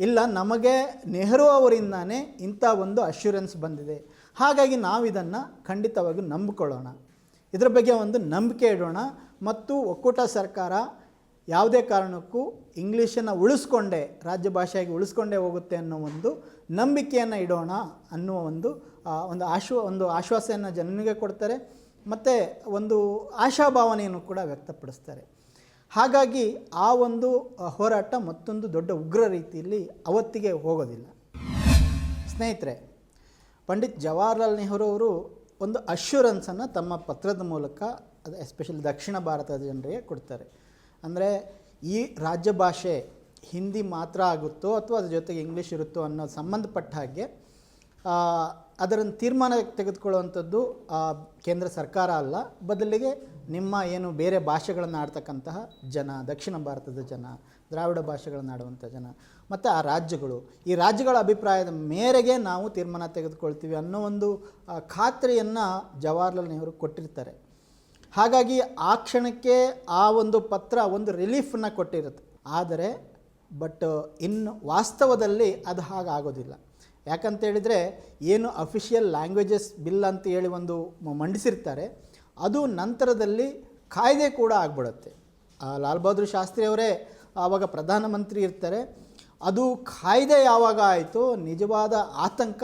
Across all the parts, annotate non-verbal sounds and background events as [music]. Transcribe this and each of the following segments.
ಇಲ್ಲ, ನಮಗೆ ನೆಹರು ಅವರಿಂದಾನೇ ಇಂಥ ಒಂದು ಅಶ್ಯೂರೆನ್ಸ್ ಬಂದಿದೆ. ಹಾಗಾಗಿ ನಾವು ಇದನ್ನು ಖಂಡಿತವಾಗಿ ನಂಬಿಕೊಳ್ಳೋಣ. ಇದರ ಬಗ್ಗೆ ಒಂದು ನಂಬಿಕೆ ಇಡೋಣ. ಮತ್ತು ಒಕ್ಕೂಟ ಸರ್ಕಾರ ಯಾವುದೇ ಕಾರಣಕ್ಕೂ ಇಂಗ್ಲೀಷನ್ನು ಉಳಿಸ್ಕೊಂಡೇ, ರಾಜ್ಯ ಭಾಷೆಯಾಗಿ ಉಳಿಸ್ಕೊಂಡೇ ಹೋಗುತ್ತೆ ಅನ್ನೋ ಒಂದು ನಂಬಿಕೆಯನ್ನು ಇಡೋಣ ಅನ್ನುವ ಒಂದು ಒಂದು ಆಶ್ವ, ಒಂದು ಆಶ್ವಾಸೆಯನ್ನು ಜನನಿಗೆ ಕೊಡ್ತಾರೆ. ಮತ್ತು ಒಂದು ಆಶಾಭಾವನೆಯನ್ನು ಕೂಡ ವ್ಯಕ್ತಪಡಿಸ್ತಾರೆ. ಹಾಗಾಗಿ ಆ ಒಂದು ಹೋರಾಟ ಮತ್ತೊಂದು ದೊಡ್ಡ ಉಗ್ರ ರೀತಿಯಲ್ಲಿ ಅವತ್ತಿಗೆ ಹೋಗೋದಿಲ್ಲ. ಸ್ನೇಹಿತರೆ, ಪಂಡಿತ್ ಜವಾಹರ್ಲಾಲ್ ನೆಹರು ಅವರು ಒಂದು ಅಶ್ಯೂರೆನ್ಸನ್ನು ತಮ್ಮ ಪತ್ರದ ಮೂಲಕ, ಅದು ಎಸ್ಪೆಷಲಿ ದಕ್ಷಿಣ ಭಾರತದ ಜನರಿಗೆ ಕೊಡ್ತಾರೆ. ಅಂದರೆ ಈ ರಾಜ್ಯ ಭಾಷೆ ಹಿಂದಿ ಮಾತ್ರ ಆಗುತ್ತೋ ಅಥವಾ ಅದರ ಜೊತೆಗೆ ಇಂಗ್ಲೀಷ್ ಇರುತ್ತೋ ಅನ್ನೋ ಸಂಬಂಧಪಟ್ಟ ಹಾಗೆ ಅದರನ್ನು ತೀರ್ಮಾನ ತೆಗೆದುಕೊಳ್ಳುವಂಥದ್ದು ಕೇಂದ್ರ ಸರ್ಕಾರ ಅಲ್ಲ. ಬದಲಿಗೆ ನಿಮ್ಮ ಏನು ಬೇರೆ ಭಾಷೆಗಳನ್ನು ಆಡ್ತಕ್ಕಂತಹ ಜನ, ದಕ್ಷಿಣ ಭಾರತದ ಜನ, ದ್ರಾವಿಡ ಭಾಷೆಗಳನ್ನು ಆಡುವಂಥ ಜನ, ಮತ್ತು ಆ ರಾಜ್ಯಗಳು, ಈ ರಾಜ್ಯಗಳ ಅಭಿಪ್ರಾಯದ ಮೇರೆಗೆ ನಾವು ತೀರ್ಮಾನ ತೆಗೆದುಕೊಳ್ತೀವಿ ಅನ್ನೋ ಒಂದು ಖಾತ್ರಿಯನ್ನು ಜವಾಹರ್ಲಾಲ್ ನೆಹರು ಕೊಟ್ಟಿರ್ತಾರೆ. ಹಾಗಾಗಿ ಆ ಕ್ಷಣಕ್ಕೆ ಆ ಒಂದು ಪತ್ರ ಒಂದು ರಿಲೀಫನ್ನು ಕೊಟ್ಟಿರುತ್ತೆ. ಆದರೆ, ಬಟ್ ಇನ್ನು ವಾಸ್ತವದಲ್ಲಿ ಅದು ಹಾಗಾಗೋದಿಲ್ಲ. ಯಾಕಂತೇಳಿದರೆ ಏನು ಅಫಿಷಿಯಲ್ ಲ್ಯಾಂಗ್ವೇಜಸ್ ಬಿಲ್ ಅಂತ ಹೇಳಿ ಒಂದು ಮಂಡಿಸಿರ್ತಾರೆ. ಅದು ನಂತರದಲ್ಲಿ ಕಾಯ್ದೆ ಕೂಡ ಆಗ್ಬಿಡುತ್ತೆ. ಲಾಲ್ ಬಹದ್ದೂರ್ ಶಾಸ್ತ್ರಿ ಅವರೇ ಆವಾಗ ಪ್ರಧಾನಮಂತ್ರಿ ಇರ್ತಾರೆ. ಅದು ಕಾಯ್ದೆ ಯಾವಾಗ ಆಯಿತು ನಿಜವಾದ ಆತಂಕ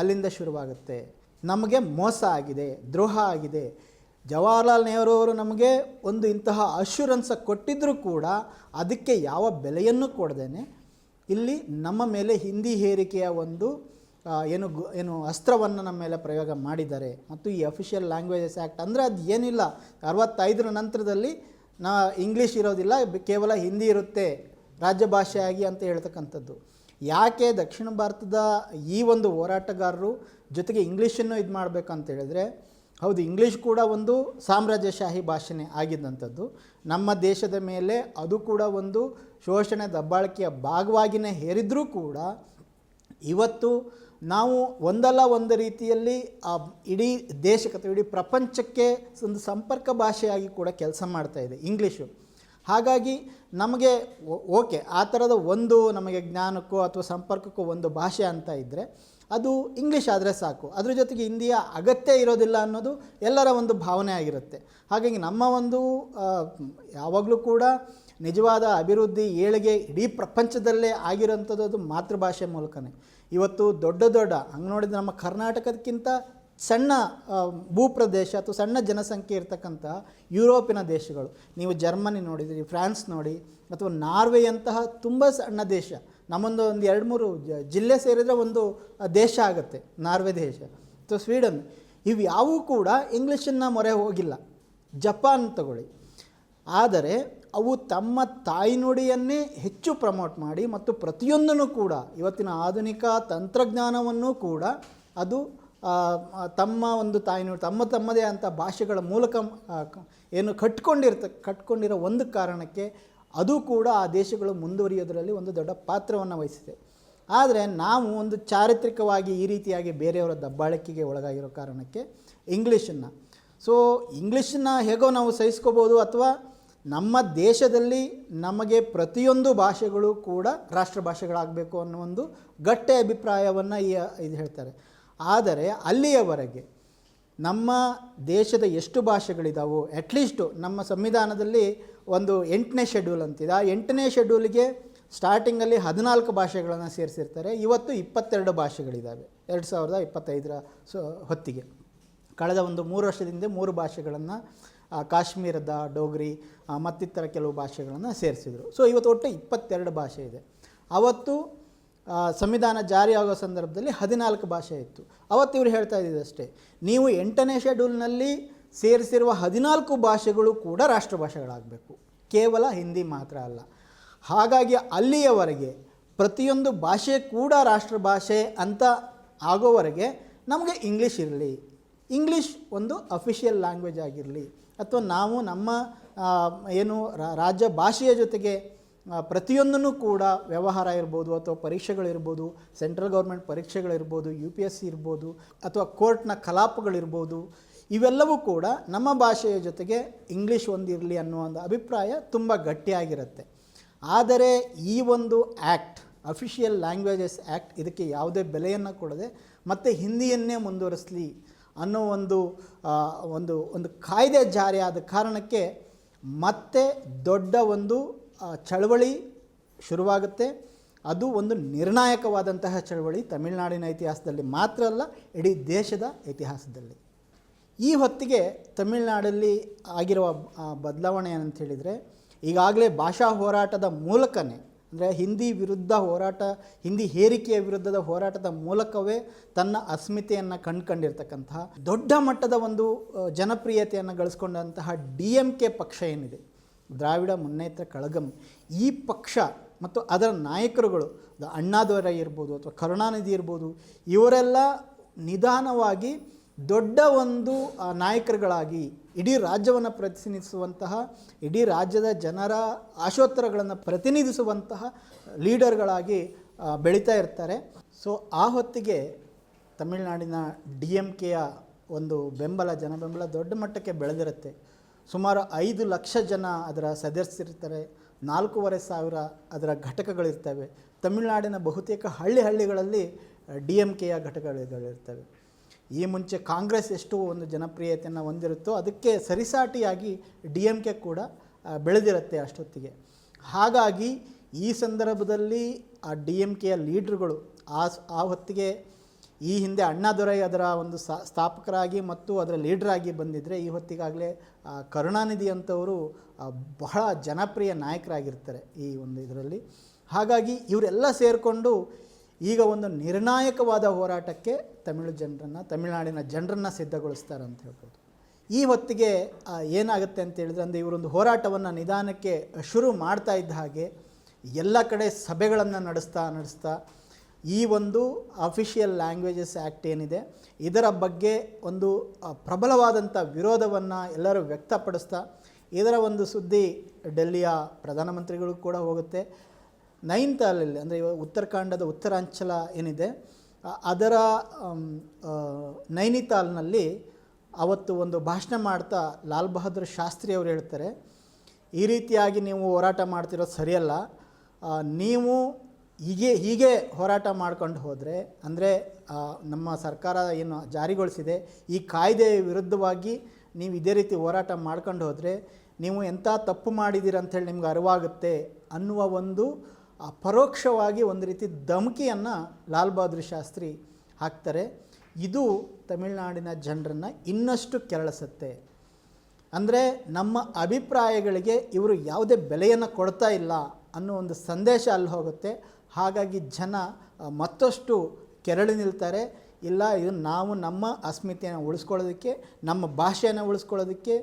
ಅಲ್ಲಿಂದ ಶುರುವಾಗುತ್ತೆ. ನಮಗೆ ಮೋಸ ಆಗಿದೆ, ದ್ರೋಹ ಆಗಿದೆ. ಜವಾಹರ್ಲಾಲ್ ನೆಹರು ಅವರು ನಮಗೆ ಒಂದು ಇಂತಹ ಅಶ್ಯೂರೆನ್ಸ ಕೊಟ್ಟಿದ್ದರೂ ಕೂಡ ಅದಕ್ಕೆ ಯಾವ ಬೆಲೆಯನ್ನು ಕೊಡದೇನೆ. ಇಲ್ಲಿ ನಮ್ಮ ಮೇಲೆ ಹಿಂದಿ ಹೇರಿಕೆಯ ಒಂದು ಏನು ಏನು ಅಸ್ತ್ರವನ್ನು ನಮ್ಮ ಮೇಲೆ ಪ್ರಯೋಗ ಮಾಡಿದ್ದಾರೆ. ಮತ್ತು ಈ ಅಫಿಷಿಯಲ್ ಲ್ಯಾಂಗ್ವೇಜಸ್ ಆ್ಯಕ್ಟ್ ಅಂದರೆ ಅದು ಏನಿಲ್ಲ. ಅರವತ್ತೈದರ ನಂತರದಲ್ಲಿ ನಾ ಇಂಗ್ಲೀಷ್ ಇರೋದಿಲ್ಲ ಕೇವಲ ಹಿಂದಿ ಇರುತ್ತೆ, ರಾಜ್ಯ ಭಾಷೆಯಾಗಿ ಅಂತ ಹೇಳ್ತಕ್ಕಂಥದ್ದು. ಯಾಕೆ ದಕ್ಷಿಣ ಭಾರತದ ಈ ಒಂದು ಹೋರಾಟಗಾರರು ಜೊತೆಗೆ ಇಂಗ್ಲೀಷನ್ನು ಇದು ಮಾಡಬೇಕಂತ ಹೇಳಿದ್ರೆ, ಹೌದು ಇಂಗ್ಲೀಷ್ ಕೂಡ ಒಂದು ಸಾಮ್ರಾಜ್ಯಶಾಹಿ ಭಾಷೆನೇ ಆಗಿದ್ದಂಥದ್ದು. ನಮ್ಮ ದೇಶದ ಮೇಲೆ ಅದು ಕೂಡ ಒಂದು ಶೋಷಣೆ, ದಬ್ಬಾಳಿಕೆಯ ಭಾಗವಾಗಿಯೇ ಹೇರಿದ್ರೂ ಕೂಡ, ಇವತ್ತು ನಾವು ಒಂದಲ್ಲ ಒಂದು ರೀತಿಯಲ್ಲಿ ಆ ಇಡೀ ದೇಶಕ್ಕೆ ಅಥವಾ ಇಡೀ ಪ್ರಪಂಚಕ್ಕೆ ಒಂದು ಸಂಪರ್ಕ ಭಾಷೆಯಾಗಿ ಕೂಡ ಕೆಲಸ ಮಾಡ್ತಾ ಇದೆ ಇಂಗ್ಲೀಷು ಹಾಗಾಗಿ ನಮಗೆ ಓಕೆ, ಆ ಥರದ ಒಂದು ನಮಗೆ ಜ್ಞಾನಕ್ಕೋ ಅಥವಾ ಸಂಪರ್ಕಕ್ಕೋ ಒಂದು ಭಾಷೆ ಅಂತ ಇದ್ದರೆ ಅದು ಇಂಗ್ಲೀಷ್ ಆದರೆ ಸಾಕು. ಅದ್ರ ಜೊತೆಗೆ ಹಿಂದಿಯ ಅಗತ್ಯ ಇರೋದಿಲ್ಲ ಅನ್ನೋದು ಎಲ್ಲರ ಒಂದು ಭಾವನೆ ಆಗಿರುತ್ತೆ. ಹಾಗಾಗಿ ನಮ್ಮ ಒಂದು ಯಾವಾಗಲೂ ಕೂಡ ನಿಜವಾದ ಅಭಿವೃದ್ಧಿ ಏಳಿಗೆ ಇಡೀ ಪ್ರಪಂಚದಲ್ಲೇ ಆಗಿರೋಂಥದ್ದು ಅದು ಮಾತೃಭಾಷೆ ಮೂಲಕನೇ. ಇವತ್ತು ದೊಡ್ಡ ದೊಡ್ಡ, ಹಂಗೆ ನೋಡಿದ್ರೆ ನಮ್ಮ ಕರ್ನಾಟಕದಕ್ಕಿಂತ ಸಣ್ಣ ಭೂಪ್ರದೇಶ ಅಥವಾ ಸಣ್ಣ ಜನಸಂಖ್ಯೆ ಇರತಕ್ಕಂಥ ಯುರೋಪಿನ ದೇಶಗಳು. ನೀವು ಜರ್ಮನಿ ನೋಡಿದಿರಿ, ಫ್ರಾನ್ಸ್ ನೋಡಿ, ಅಥವಾ ನಾರ್ವೆಯಂತಹ ತುಂಬ ಸಣ್ಣ ದೇಶ. ನಮ್ಮೊಂದು ಒಂದು ಎರಡು ಮೂರು ಜಿಲ್ಲೆ ಸೇರಿದರೆ ಒಂದು ದೇಶ ಆಗುತ್ತೆ, ನಾರ್ವೆ ದೇಶ. ಅಥವಾ ಸ್ವೀಡನ್. ಇವು ಯಾವೂ ಕೂಡ ಇಂಗ್ಲೀಷನ್ನು ಮೊರೆ ಹೋಗಿಲ್ಲ. ಜಪಾನ್ ತಗೊಳ್ಳಿ. ಆದರೆ ಅವು ತಮ್ಮ ತಾಯ್ನುಡಿಯನ್ನೇ ಹೆಚ್ಚು ಪ್ರಮೋಟ್ ಮಾಡಿ ಮತ್ತು ಪ್ರತಿಯೊಂದನ್ನು ಕೂಡ, ಇವತ್ತಿನ ಆಧುನಿಕ ತಂತ್ರಜ್ಞಾನವನ್ನು ಕೂಡ ಅದು ತಮ್ಮ ಒಂದು ತಾಯ್ನುಡಿ ತಮ್ಮ ತಮ್ಮದೇ ಅಂತ ಭಾಷೆಗಳ ಮೂಲಕ ಏನು ಕಟ್ಕೊಂಡಿರ್ತ, ಕಟ್ಕೊಂಡಿರೋ ಒಂದು ಕಾರಣಕ್ಕೆ ಅದು ಕೂಡ ಆ ದೇಶಗಳು ಮುಂದುವರಿಯೋದರಲ್ಲಿ ಒಂದು ದೊಡ್ಡ ಪಾತ್ರವನ್ನು ವಹಿಸಿದೆ. ಆದರೆ ನಾವು ಒಂದು ಚಾರಿತ್ರಿಕವಾಗಿ ಈ ರೀತಿಯಾಗಿ ಬೇರೆಯವರ ದಬ್ಬಾಳಿಕೆಗೆ ಒಳಗಾಗಿರೋ ಕಾರಣಕ್ಕೆ ಇಂಗ್ಲೀಷನ್ನು. ಸೊ, ಇಂಗ್ಲೀಷನ್ನು ಹೇಗೋ ನಾವು ಸಹಿಸ್ಕೋಬೋದು ಅಥವಾ ನಮ್ಮ ದೇಶದಲ್ಲಿ ನಮಗೆ ಪ್ರತಿಯೊಂದು ಭಾಷೆಗಳು ಕೂಡ ರಾಷ್ಟ್ರ ಭಾಷೆಗಳಾಗಬೇಕು ಅನ್ನೋ ಒಂದು ಗಟ್ಟೆ ಅಭಿಪ್ರಾಯವನ್ನು ಈ, ಇದು ಹೇಳ್ತಾರೆ. ಆದರೆ ಅಲ್ಲಿಯವರೆಗೆ ನಮ್ಮ ದೇಶದ ಎಷ್ಟು ಭಾಷೆಗಳಿದಾವೋ ಅಟ್ಲೀಸ್ಟು ನಮ್ಮ ಸಂವಿಧಾನದಲ್ಲಿ ಒಂದು ಎಂಟನೇ ಶೆಡ್ಯೂಲ್ ಅಂತಿದೆ. ಆ ಎಂಟನೇ ಶೆಡ್ಯೂಲಿಗೆ ಸ್ಟಾರ್ಟಿಂಗಲ್ಲಿ ಹದಿನಾಲ್ಕು ಭಾಷೆಗಳನ್ನು ಸೇರಿಸಿರ್ತಾರೆ. ಇವತ್ತು ಇಪ್ಪತ್ತೆರಡು ಭಾಷೆಗಳಿದ್ದಾವೆ ಎರಡು ಸಾವಿರದ ಇಪ್ಪತ್ತೈದರ ಸೊ, ಹೊತ್ತಿಗೆ. ಕಳೆದ ಒಂದು ಮೂರು ವರ್ಷದಿಂದ ಮೂರು ಭಾಷೆಗಳನ್ನು ಕಾಶ್ಮೀರದ ಡೋಗ್ರಿ ಮತ್ತಿತರ ಕೆಲವು ಭಾಷೆಗಳನ್ನು ಸೇರಿಸಿದರು. ಸೊ ಇವತ್ತು ಒಟ್ಟು ಇಪ್ಪತ್ತೆರಡು ಭಾಷೆ ಇದೆ. ಅವತ್ತು ಸಂವಿಧಾನ ಜಾರಿಯಾಗೋ ಸಂದರ್ಭದಲ್ಲಿ ಹದಿನಾಲ್ಕು ಭಾಷೆ ಇತ್ತು. ಅವತ್ತು ಇವರು ಹೇಳ್ತಾ ಇದ್ದಿದ್ದಷ್ಟೇ ನೀವು ಎಂಟನೇ ಶೆಡ್ಯೂಲ್ನಲ್ಲಿ ಸೇರಿಸಿರುವ ಹದಿನಾಲ್ಕು ಭಾಷೆಗಳು ಕೂಡ ರಾಷ್ಟ್ರ ಭಾಷೆಗಳಾಗಬೇಕು ಕೇವಲ ಹಿಂದಿ ಮಾತ್ರ ಅಲ್ಲ. ಹಾಗಾಗಿ ಅಲ್ಲಿಯವರೆಗೆ ಪ್ರತಿಯೊಂದು ಭಾಷೆ ಕೂಡ ರಾಷ್ಟ್ರ ಭಾಷೆ ಅಂತ ಆಗೋವರೆಗೆ ನಮಗೆ ಇಂಗ್ಲೀಷ್ ಇರಲಿ. ಇಂಗ್ಲೀಷ್ ಒಂದು ಅಫಿಷಿಯಲ್ ಲ್ಯಾಂಗ್ವೇಜ್ ಆಗಿರಲಿ. ಅಥವಾ ನಾವು ನಮ್ಮ ಏನು ರಾಜ್ಯ ಭಾಷೆಯ ಜೊತೆಗೆ ಪ್ರತಿಯೊಂದನ್ನು ಕೂಡ ವ್ಯವಹಾರ ಇರ್ಬೋದು ಅಥವಾ ಪರೀಕ್ಷೆಗಳಿರ್ಬೋದು ಸೆಂಟ್ರಲ್ ಗೌರ್ಮೆಂಟ್ ಪರೀಕ್ಷೆಗಳಿರ್ಬೋದು ಯು ಪಿ ಎಸ್ ಸಿ ಇರ್ಬೋದು, ಅಥವಾ ಕೋರ್ಟ್ನ ಕಲಾಪಗಳಿರ್ಬೋದು ಇವೆಲ್ಲವೂ ಕೂಡ ನಮ್ಮ ಭಾಷೆಯ ಜೊತೆಗೆ ಇಂಗ್ಲೀಷ್ ಒಂದಿರಲಿ ಅನ್ನೋ ಒಂದು ಅಭಿಪ್ರಾಯ ತುಂಬ ಗಟ್ಟಿಯಾಗಿರುತ್ತೆ. ಆದರೆ ಈ ಒಂದು ಆ್ಯಕ್ಟ್ ಅಫಿಷಿಯಲ್ ಲ್ಯಾಂಗ್ವೇಜಸ್ ಆ್ಯಕ್ಟ್ ಇದಕ್ಕೆ ಯಾವುದೇ ಬೆಲೆಯನ್ನು ಕೊಡದೆ ಮತ್ತು ಹಿಂದಿಯನ್ನೇ ಮುಂದುವರಿಸಲಿ ಅನ್ನೋ ಒಂದು ಒಂದು ಒಂದು ಕಾಯ್ದೆ ಜಾರಿಯಾದ ಕಾರಣಕ್ಕೆ ಮತ್ತೆ ದೊಡ್ಡ ಒಂದು ಚಳವಳಿ ಶುರುವಾಗುತ್ತೆ. ಅದು ಒಂದು ನಿರ್ಣಾಯಕವಾದಂತಹ ಚಳವಳಿ ತಮಿಳುನಾಡಿನ ಇತಿಹಾಸದಲ್ಲಿ ಮಾತ್ರ ಅಲ್ಲ, ಇಡೀ ದೇಶದ ಇತಿಹಾಸದಲ್ಲಿ. ಈ ಹೊತ್ತಿಗೆ ತಮಿಳುನಾಡಲ್ಲಿ ಆಗಿರುವ ಬದಲಾವಣೆ ಏನಂತ ಹೇಳಿದರೆ, ಈಗಾಗಲೇ ಭಾಷಾ ಹೋರಾಟದ ಮೂಲಕನೇ ಅಂದರೆ ಹಿಂದಿ ವಿರುದ್ಧ ಹೋರಾಟ, ಹಿಂದಿ ಹೇರಿಕೆಯ ವಿರುದ್ಧದ ಹೋರಾಟದ ಮೂಲಕವೇ ತನ್ನ ಅಸ್ಮಿತೆಯನ್ನು ಕಂಡುಕೊಂಡಿರ್ತಕ್ಕಂತಹ ದೊಡ್ಡ ಮಟ್ಟದ ಒಂದು ಜನಪ್ರಿಯತೆಯನ್ನು ಗಳಿಸ್ಕೊಂಡಂತಹ ಡಿ ಎಂ ಕೆ ಪಕ್ಷ ಏನಿದೆ? ದ್ರಾವಿಡ ಮುನ್ನೇತ್ರ ಕಳಗಂ. ಈ ಪಕ್ಷ ಮತ್ತು ಅದರ ನಾಯಕರುಗಳು ಅಣ್ಣಾದೊರೆ ಇರ್ಬೋದು ಅಥವಾ ಕರುಣಾನಿಧಿ ಇರ್ಬೋದು, ಇವರೆಲ್ಲ ನಿಧಾನವಾಗಿ ದೊಡ್ಡ ಒಂದು ನಾಯಕರುಗಳಾಗಿ ಇಡೀ ರಾಜ್ಯವನ್ನು ಪ್ರತಿನಿಧಿಸುವಂತಹ, ಇಡೀ ರಾಜ್ಯದ ಜನರ ಆಶೋತ್ತರಗಳನ್ನು ಪ್ರತಿನಿಧಿಸುವಂತಹ ಲೀಡರ್ಗಳಾಗಿ ಬೆಳೀತಾ ಇರ್ತಾರೆ. ಸೊ ಆ ಹೊತ್ತಿಗೆ ತಮಿಳುನಾಡಿನ ಡಿ ಎಂ ಕೆಯ ಒಂದು ಬೆಂಬಲ ಜನ ಬೆಂಬಲ ದೊಡ್ಡ ಮಟ್ಟಕ್ಕೆ ಬೆಳೆದಿರುತ್ತೆ. ಸುಮಾರು ಐದು ಲಕ್ಷ ಜನ ಅದರ ಸದಸ್ಯರಿರ್ತಾರೆ. ನಾಲ್ಕೂವರೆ ಸಾವಿರ ಅದರ ಘಟಕಗಳಿರ್ತವೆ. ತಮಿಳುನಾಡಿನ ಬಹುತೇಕ ಹಳ್ಳಿ ಹಳ್ಳಿಗಳಲ್ಲಿ ಡಿ ಎಂ ಕೆಯ ಘಟಕಗಳಿರ್ತವೆ. ಈ ಮುಂಚೆ ಕಾಂಗ್ರೆಸ್ ಎಷ್ಟು ಒಂದು ಜನಪ್ರಿಯತೆಯನ್ನು ಹೊಂದಿರುತ್ತೋ ಅದಕ್ಕೆ ಸರಿಸಾಟಿಯಾಗಿ ಡಿ ಎಂ ಕೆ ಕೂಡ ಬೆಳೆದಿರುತ್ತೆ ಅಷ್ಟೊತ್ತಿಗೆ. ಹಾಗಾಗಿ ಈ ಸಂದರ್ಭದಲ್ಲಿ ಆ ಡಿ ಎಂ ಕೆಯ ಲೀಡ್ರುಗಳು ಆ ಆ ಹೊತ್ತಿಗೆ ಈ ಹಿಂದೆ ಅಣ್ಣಾದೊರೈ ಅದರ ಒಂದು ಸ್ಥಾಪಕರಾಗಿ ಮತ್ತು ಅದರ ಲೀಡ್ರಾಗಿ ಬಂದಿದ್ದರೆ ಈ ಹೊತ್ತಿಗಾಗಲೇ ಕರುಣಾನಿಧಿ ಅಂತವರು ಬಹಳ ಜನಪ್ರಿಯ ನಾಯಕರಾಗಿರ್ತಾರೆ ಈ ಒಂದು ಇದರಲ್ಲಿ. ಹಾಗಾಗಿ ಇವರೆಲ್ಲ ಸೇರಿಕೊಂಡು ಈಗ ಒಂದು ನಿರ್ಣಾಯಕವಾದ ಹೋರಾಟಕ್ಕೆ ತಮಿಳು ಜನರನ್ನು, ತಮಿಳುನಾಡಿನ ಜನರನ್ನು ಸಿದ್ಧಗೊಳಿಸ್ತಾರೆ ಅಂತ ಹೇಳ್ಬೋದು. ಈ ಹೊತ್ತಿಗೆ ಏನಾಗುತ್ತೆ ಅಂತ ಹೇಳಿದ್ರೆ, ಅಂದರೆ ಇವರೊಂದು ಹೋರಾಟವನ್ನು ನಿಧಾನಕ್ಕೆ ಶುರು ಮಾಡ್ತಾ ಇದ್ದ ಹಾಗೆ ಎಲ್ಲ ಕಡೆ ಸಭೆಗಳನ್ನು ನಡೆಸ್ತಾ ನಡೆಸ್ತಾ ಈ ಒಂದು ಅಫಿಷಿಯಲ್ ಲ್ಯಾಂಗ್ವೇಜಸ್ ಆ್ಯಕ್ಟ್ ಏನಿದೆ, ಇದರ ಬಗ್ಗೆ ಒಂದು ಪ್ರಬಲವಾದಂಥ ವಿರೋಧವನ್ನು ಎಲ್ಲರೂ ವ್ಯಕ್ತಪಡಿಸ್ತಾ, ಇದರ ಒಂದು ಸುದ್ದಿ ಡೆಲ್ಲಿಯ ಪ್ರಧಾನಮಂತ್ರಿಗಳು ಕೂಡ ಹೋಗುತ್ತೆ. ನೈನ್ತಾಲಲ್ಲಿ ಅಂದರೆ ಇವಾಗ ಉತ್ತರಾಖಂಡದ ಉತ್ತರಾಂಚಲ ಏನಿದೆ ಅದರ ನೈನಿತಾಲ್ನಲ್ಲಿ ಅವತ್ತು ಒಂದು ಭಾಷಣ ಮಾಡ್ತಾ ಲಾಲ್ ಬಹದ್ದೂರ್ ಶಾಸ್ತ್ರಿ ಅವರು ಹೇಳ್ತಾರೆ, ಈ ರೀತಿಯಾಗಿ ನೀವು ಹೋರಾಟ ಮಾಡ್ತಿರೋದು ಸರಿಯಲ್ಲ. ನೀವು ಹೀಗೆ ಹೀಗೆ ಹೋರಾಟ ಮಾಡ್ಕೊಂಡು ಹೋದರೆ, ಅಂದರೆ ನಮ್ಮ ಸರ್ಕಾರ ಏನು ಜಾರಿಗೊಳಿಸಿದೆ, ಈ ಕಾಯ್ದೆಯ ವಿರುದ್ಧವಾಗಿ ನೀವು ಇದೇ ರೀತಿ ಹೋರಾಟ ಮಾಡ್ಕೊಂಡು ಹೋದರೆ, ನೀವು ಎಂಥ ತಪ್ಪು ಮಾಡಿದ್ದೀರ ಅಂಥೇಳಿ ನಿಮ್ಗೆ ಅರಿವಾಗುತ್ತೆ ಅನ್ನುವ ಒಂದು ಪರೋಕ್ಷವಾಗಿ ಒಂದು ರೀತಿ ಧಮಕಿಯನ್ನು ಲಾಲ್ ಬಹದ್ದೂರ್ ಶಾಸ್ತ್ರಿ ಹಾಕ್ತಾರೆ. ಇದು ತಮಿಳುನಾಡಿನ ಜನರನ್ನು ಇನ್ನಷ್ಟು ಕೆರಳಿಸುತ್ತೆ. ಅಂದರೆ ನಮ್ಮ ಅಭಿಪ್ರಾಯಗಳಿಗೆ ಇವರು ಯಾವುದೇ ಬೆಲೆಯನ್ನು ಕೊಡ್ತಾ ಇಲ್ಲ ಅನ್ನೋ ಒಂದು ಸಂದೇಶ ಅಲ್ಲಿ ಹೋಗುತ್ತೆ. ಹಾಗಾಗಿ ಜನ ಮತ್ತಷ್ಟು ಕೆರಳಿ ನಿಲ್ತಾರೆ. ಇಲ್ಲ, ಇದು ನಾವು ನಮ್ಮ ಅಸ್ಮಿತೆಯನ್ನು ಉಳಿಸ್ಕೊಳ್ಳೋದಕ್ಕೆ, ನಮ್ಮ ಭಾಷೆಯನ್ನು ಉಳಿಸ್ಕೊಳ್ಳೋದಕ್ಕೆ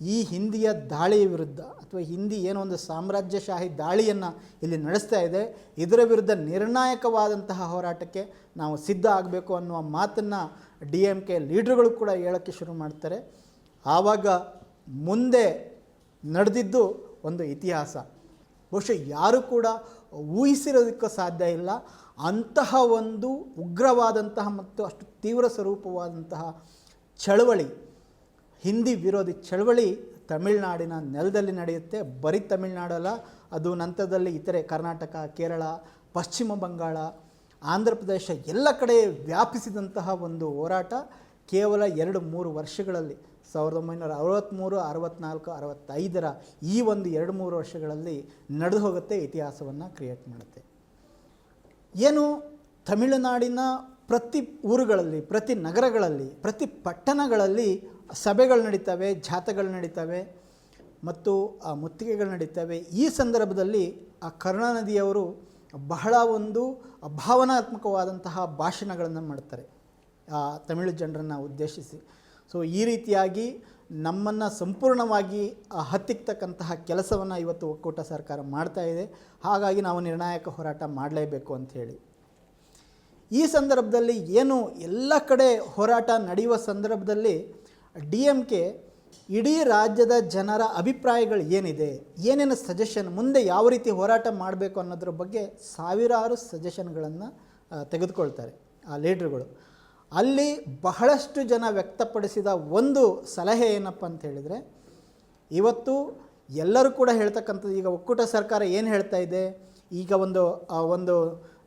ಈ ಹಿಂದಿಯ ದಾಳಿಯ ವಿರುದ್ಧ ಅಥವಾ ಹಿಂದಿ ಏನೋ ಒಂದು ಸಾಮ್ರಾಜ್ಯಶಾಹಿ ದಾಳಿಯನ್ನು ಇಲ್ಲಿ ನಡೆಸ್ತಾ ಇದೆ. ಇದರ ವಿರುದ್ಧ ನಿರ್ಣಾಯಕವಾದಂತಹ ಹೋರಾಟಕ್ಕೆ ನಾವು ಸಿದ್ಧ ಆಗಬೇಕು ಅನ್ನುವ ಮಾತನ್ನು ಡಿ ಎಂ ಕೆ ಲೀಡ್ರುಗಳು ಕೂಡ ಹೇಳೋಕ್ಕೆ ಶುರು ಮಾಡ್ತಾರೆ. ಆವಾಗ ಮುಂದೆ ನಡೆದಿದ್ದು ಒಂದು ಇತಿಹಾಸ. ಬಹುಶಃ ಯಾರು ಕೂಡ ಊಹಿಸಿರೋದಕ್ಕೂ ಸಾಧ್ಯ ಇಲ್ಲ. ಅಂತಹ ಒಂದು ಉಗ್ರವಾದಂತಹ ಮತ್ತು ಅಷ್ಟು ತೀವ್ರ ಸ್ವರೂಪವಾದಂತಹ ಚಳವಳಿ ಹಿಂದಿ ವಿರೋಧಿ ಚಳವಳಿ ತಮಿಳುನಾಡಿನ ನೆಲದಲ್ಲಿ ನಡೆಯುತ್ತೆ. ಬರೀ ತಮಿಳುನಾಡಲ್ಲ ಅದು ನಂತರದಲ್ಲಿ ಇತರೆ ಕರ್ನಾಟಕ, ಕೇರಳ, ಪಶ್ಚಿಮ ಬಂಗಾಳ, ಆಂಧ್ರ ಪ್ರದೇಶ ಎಲ್ಲ ಕಡೆ ವ್ಯಾಪಿಸಿದಂತಹ ಒಂದು ಹೋರಾಟ ಕೇವಲ ಎರಡು ಮೂರು ವರ್ಷಗಳಲ್ಲಿ, ಸಾವಿರದ ಒಂಬೈನೂರ ಅರವತ್ತ್ಮೂರು ಅರವತ್ತ್ನಾಲ್ಕು ಅರವತ್ತೈದರ ಈ ಒಂದು ಎರಡು ಮೂರು ವರ್ಷಗಳಲ್ಲಿ ನಡೆದು ಹೋಗುತ್ತೆ, ಇತಿಹಾಸವನ್ನು ಕ್ರಿಯೇಟ್ ಮಾಡುತ್ತೆ. ಏನು ತಮಿಳುನಾಡಿನ ಪ್ರತಿ ಊರುಗಳಲ್ಲಿ, ಪ್ರತಿ ನಗರಗಳಲ್ಲಿ, ಪ್ರತಿ ಪಟ್ಟಣಗಳಲ್ಲಿ ಸಭೆಗಳು ನಡೀತವೆ ಜಾತ್ರೆಗಳು ನಡೀತವೆ ಮತ್ತು ಆ ಮುತ್ತಿಗೆಗಳು ನಡೀತವೆ. ಈ ಸಂದರ್ಭದಲ್ಲಿ ಆ ಕರುಣಾನದಿಯವರು ಬಹಳ ಒಂದು ಭಾವನಾತ್ಮಕವಾದಂತಹ ಭಾಷಣಗಳನ್ನು ಮಾಡ್ತಾರೆ. ಆ ತಮಿಳು ಜನರನ್ನು ಉದ್ದೇಶಿಸಿ. ಸೊ ಈ ರೀತಿಯಾಗಿ ನಮ್ಮನ್ನು ಸಂಪೂರ್ಣವಾಗಿ ಹತ್ತಿಕ್ತಕ್ಕಂತಹ ಕೆಲಸವನ್ನು ಇವತ್ತು ಒಕ್ಕೂಟ ಸರ್ಕಾರ ಮಾಡ್ತಾ ಇದೆ. ಹಾಗಾಗಿ ನಾವು ನಿರ್ಣಾಯಕ ಹೋರಾಟ ಮಾಡಲೇಬೇಕು ಅಂಥೇಳಿ ಈ ಸಂದರ್ಭದಲ್ಲಿ ಏನು ಎಲ್ಲ ಕಡೆ ಹೋರಾಟ ನಡೆಯುವ ಸಂದರ್ಭದಲ್ಲಿ ಡಿ ಎಂ ಕೆ ಇಡೀ ರಾಜ್ಯದ ಜನರ ಅಭಿಪ್ರಾಯಗಳು ಏನಿದೆ, ಏನೇನು ಸಜೆಷನ್ ಮುಂದೆ ಯಾವ ರೀತಿ ಹೋರಾಟ ಮಾಡಬೇಕು ಅನ್ನೋದ್ರ ಬಗ್ಗೆ ಸಾವಿರಾರು ಸಜೆಷನ್ಗಳನ್ನು ತೆಗೆದುಕೊಳ್ತಾರೆ ಆ ಲೀಡ್ರುಗಳು ಅಲ್ಲಿ ಬಹಳಷ್ಟು ಜನ ವ್ಯಕ್ತಪಡಿಸಿದ ಒಂದು ಸಲಹೆ ಏನಪ್ಪ ಅಂತ ಹೇಳಿದರೆ, ಇವತ್ತು ಎಲ್ಲರೂ ಕೂಡ ಹೇಳ್ತಕ್ಕಂಥದ್ದು, ಈಗ ಒಕ್ಕೂಟ ಸರ್ಕಾರ ಏನು ಹೇಳ್ತಾ ಇದೆ, ಈಗ ಒಂದು ಒಂದು